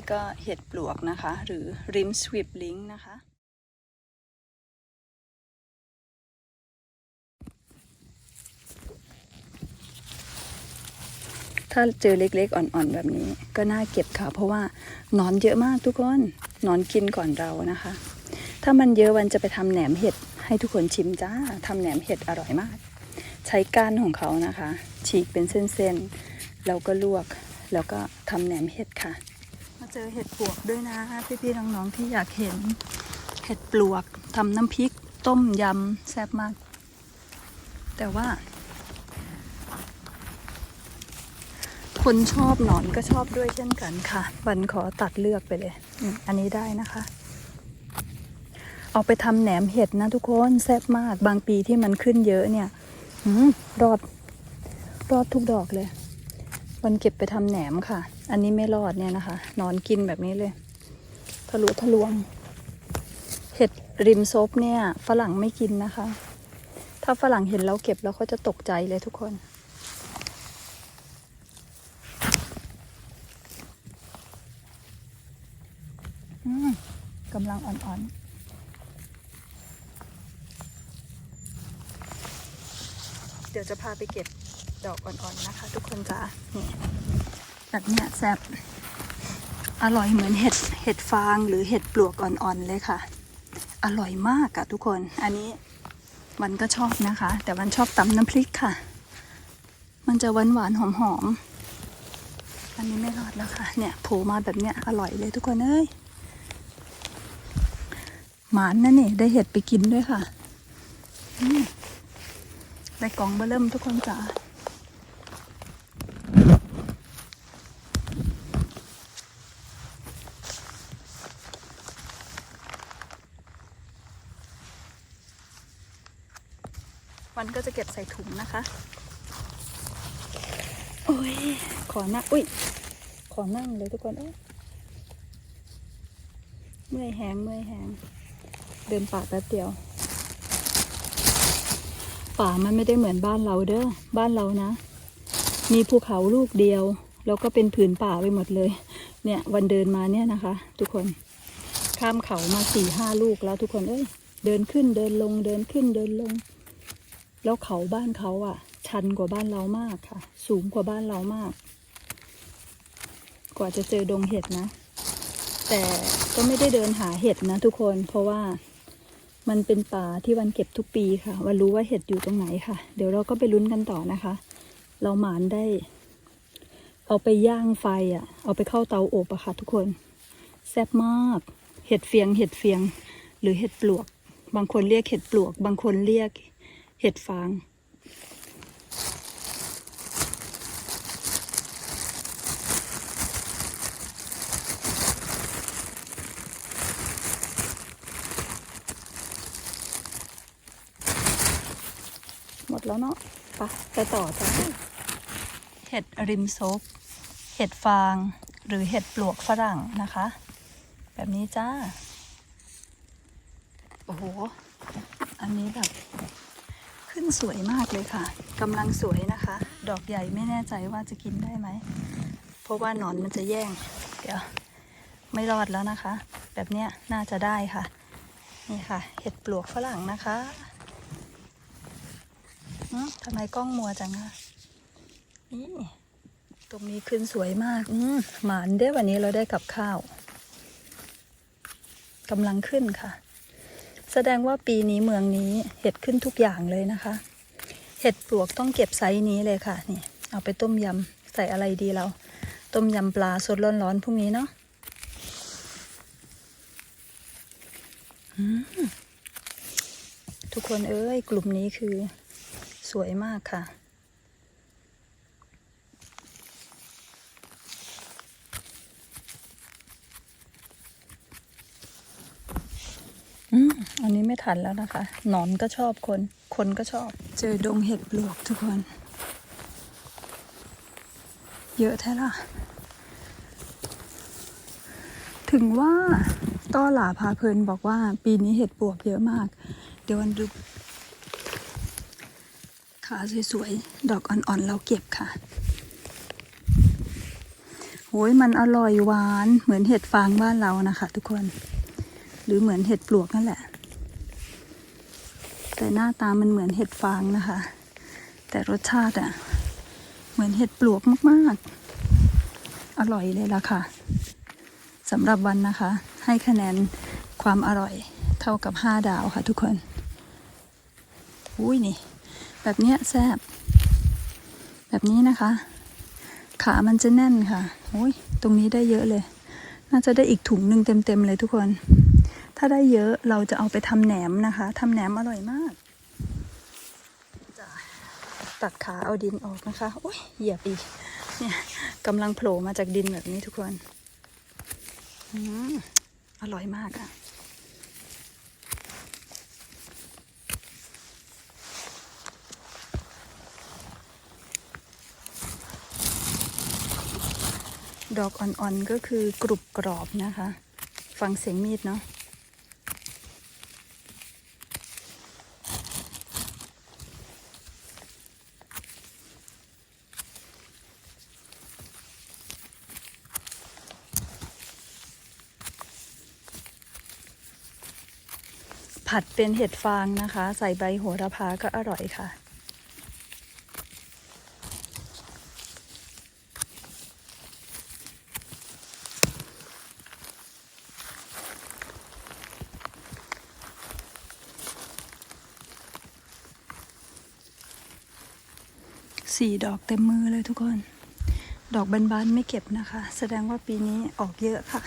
นี่ก็เห็ดปลวกนะคะ หรือริมสวิปลิงนะคะ ถ้าเจอเล็กๆ อ่อนๆ แบบนี้ก็น่าเก็บค่ะ เพราะว่านอนเยอะมากทุกคนนอนกินก่อนเรานะคะ ถ้ามันเยอะวันจะไปทำแหนมเห็ดให้ทุกคนชิมจ้าทำแหนมเห็ดอร่อยมาก ใช้ก้านของเขานะคะ ฉีกเป็นเส้นๆแล้วก็ลวกแล้วก็ทำแหนมเห็ดค่ะ เจอเห็ดปลวกด้วยนะ พี่ๆน้องๆที่อยากเห็นเห็ดปลวกทำน้ำพริกต้มยำแซ่บมาก แต่ว่า คนชอบหนอนก็ชอบด้วยเช่นกันค่ะ บันขอตัดเลือกไปเลย อันนี้ได้นะคะ เอาไปทำแหนมเห็ดนะทุกคนแซ่บมาก บางปีที่มันขึ้นเยอะเนี่ยอืรอด รอดทุกดอกเลย วันเก็บไปทำแหนมค่ะ อันนี้ไม่รอดเนี่ยนะคะ นอนกินแบบนี้เลย ทะลุทะลวง เห็ดริมซบเนี่ย ฝรั่งไม่กินนะคะ ถ้าฝรั่งเห็นเราเก็บแล้วเขาจะตกใจเลยทุกคนอืมกำลังอ่อนๆเดี๋ยวจะพาไปเก็บ ดอกอ่อนๆนะคะ ทุกคนจ้านี่แบบเนี้ยแซ่บอร่อยเหมือนเห็ดเห็ดฟางหรือเห็ดปลวกอ่อนๆเลยค่ะ อร่อยมากอะทุกคนอันนี้มันก็ชอบนะคะ แต่มันชอบตำน้ำพริกค่ะ มันจะหวานหวานหอมๆอันนี้ไม่รอดแล้วค่ะ เนี่ยโผล่มาแบบเนี้ยอร่อยเลยทุกคนเอ้ยหมานนะนี่ได้เห็ดไปกินด้วยค่ะได้กล่องเบอเริ่มทุกคนจ๋า วันก็จะเก็บใส่ถุงนะคะ โอ้ย ขอนั่งอุ้ย ขอนั่งเลยทุกคนเอ้ยเมื่อยแหงเมื่อยแหงเดินป่าแป๊บเดียว ป่ามันไม่ได้เหมือนบ้านเราเด้อ บ้านเรานะ มีภูเขาลูกเดียว แล้วก็เป็นผืนป่าไปหมดเลย เนี่ยวันเดินมาเนี่ยนะคะ ทุกคน ข้ามเขามาสี่ห้าลูกแล้วทุกคน เอ้ย เดินขึ้นเดินลงเดินขึ้นเดินลง แล้วเขาบ้านเขาอะ ชันกว่าบ้านเรามากค่ะ สูงกว่าบ้านเรามาก กว่าจะเจอดงเห็ดนะ แต่ก็ไม่ได้เดินหาเห็ดนะทุกคน เพราะว่ามันเป็นป่าที่วันเก็บทุกปีค่ะ วันรู้ว่าเห็ดอยู่ตรงไหนค่ะ เดี๋ยวเราก็ไปลุ้นกันต่อนะคะ เราหมานได้ เอาไปย่างไฟอะ เอาไปเข้าเตาอบอะค่ะ ทุกคน แซ่บมาก เห็ดเฟียง เห็ดเฟียง หรือเห็ดปลวก บางคนเรียกเห็ดปลวก บางคนเรียก เห็ดฟาง หมดแล้วเนาะไปไปต่อจ้ะเห็ดริมซบเห็ดฟาง หรือเห็ดปลวกฝรั่งนะคะ แบบนี้จ้า โอ้โห อันนี้แบบขึ้น สวยมากเลยค่ะกำลังสวยนะคะ ดอกใหญ่ไม่แน่ใจว่าจะกินได้ไหม เพราะว่าหนอนมันจะแย่ง เดี๋ยว ไม่รอดแล้วนะคะ แบบเนี้ยน่าจะได้ค่ะ นี่ค่ะ เห็ดปลวกฝรั่งนะคะอืมทำไมกล้องมัวจังอะนี่ตรงนี้ขึ้นสวยมากอืมหมานได้วันนี้เราได้กับข้าวกำลังขึ้นค่ะ แสดงว่าปีนี้เมืองนี้เห็ดขึ้นทุกอย่างเลยนะคะ เห็ดปลวกต้องเก็บไซส์นี้เลยค่ะ นี่ เอาไปต้มยำใส่อะไรดีเรา ต้มยำปลาสดร้อนๆพรุ่งนี้เนาะทุกคนเอ้ยกลุ่มนี้คือสวยมากค่ะ อันนี้ไม่ทันแล้วนะคะ หนอนก็ชอบคน คนก็ชอบ เจอดงเห็ดปลวกทุกคน เยอะแท้ล่ะ ถึงว่าต้อหลาพาเพลินบอกว่าปีนี้เห็ดปลวกเยอะมาก เดี๋ยววันดูขาสวยๆ ดอกอ่อนๆ เราเก็บค่ะโอ้ยมันอร่อยหวานเหมือนเห็ดฟางบ้านเรานะคะ ทุกคน หรือเหมือนเห็ดปลวกนั่นแหละ แต่หน้าตามันเหมือนเห็ดฟางนะคะ แต่รสชาติอะเหมือนเห็ดปลวกมากๆ อร่อยเลยล่ะค่ะสำหรับวันนะคะ ให้คะแนนความอร่อยเท่ากับ 5 ดาวค่ะทุกคน อุ้ยนี่ แบบเนี้ยแซ่บแบบนี้นะคะ ขามันจะแน่นค่ะ โอ้ย ตรงนี้ได้เยอะเลย น่าจะได้อีกถุงหนึ่งเต็มๆเลยทุกคน ถ้าได้เยอะเราจะเอาไปทำแหนมนะคะทำแหนมอร่อยมากจะตัดขาเอาดินออกนะคะโอ้ยเหยียบอีก เนี่ยกำลังโผล่มาจากดินแบบนี้ทุกคนอมอร่อยมากค่ะ ดอกอ่อนๆก็คือกรุบกรอบนะคะ ฟังเสียงมีดเนาะ ผัดเป็นเห็ดฟางนะคะ ใส่ใบโหระพาก็อร่อยค่ะ สี่ดอกเต็มมือเลยทุกคน ดอกบานๆไม่เก็บนะคะ แสดงว่าปีนี้ออกเยอะค่ะ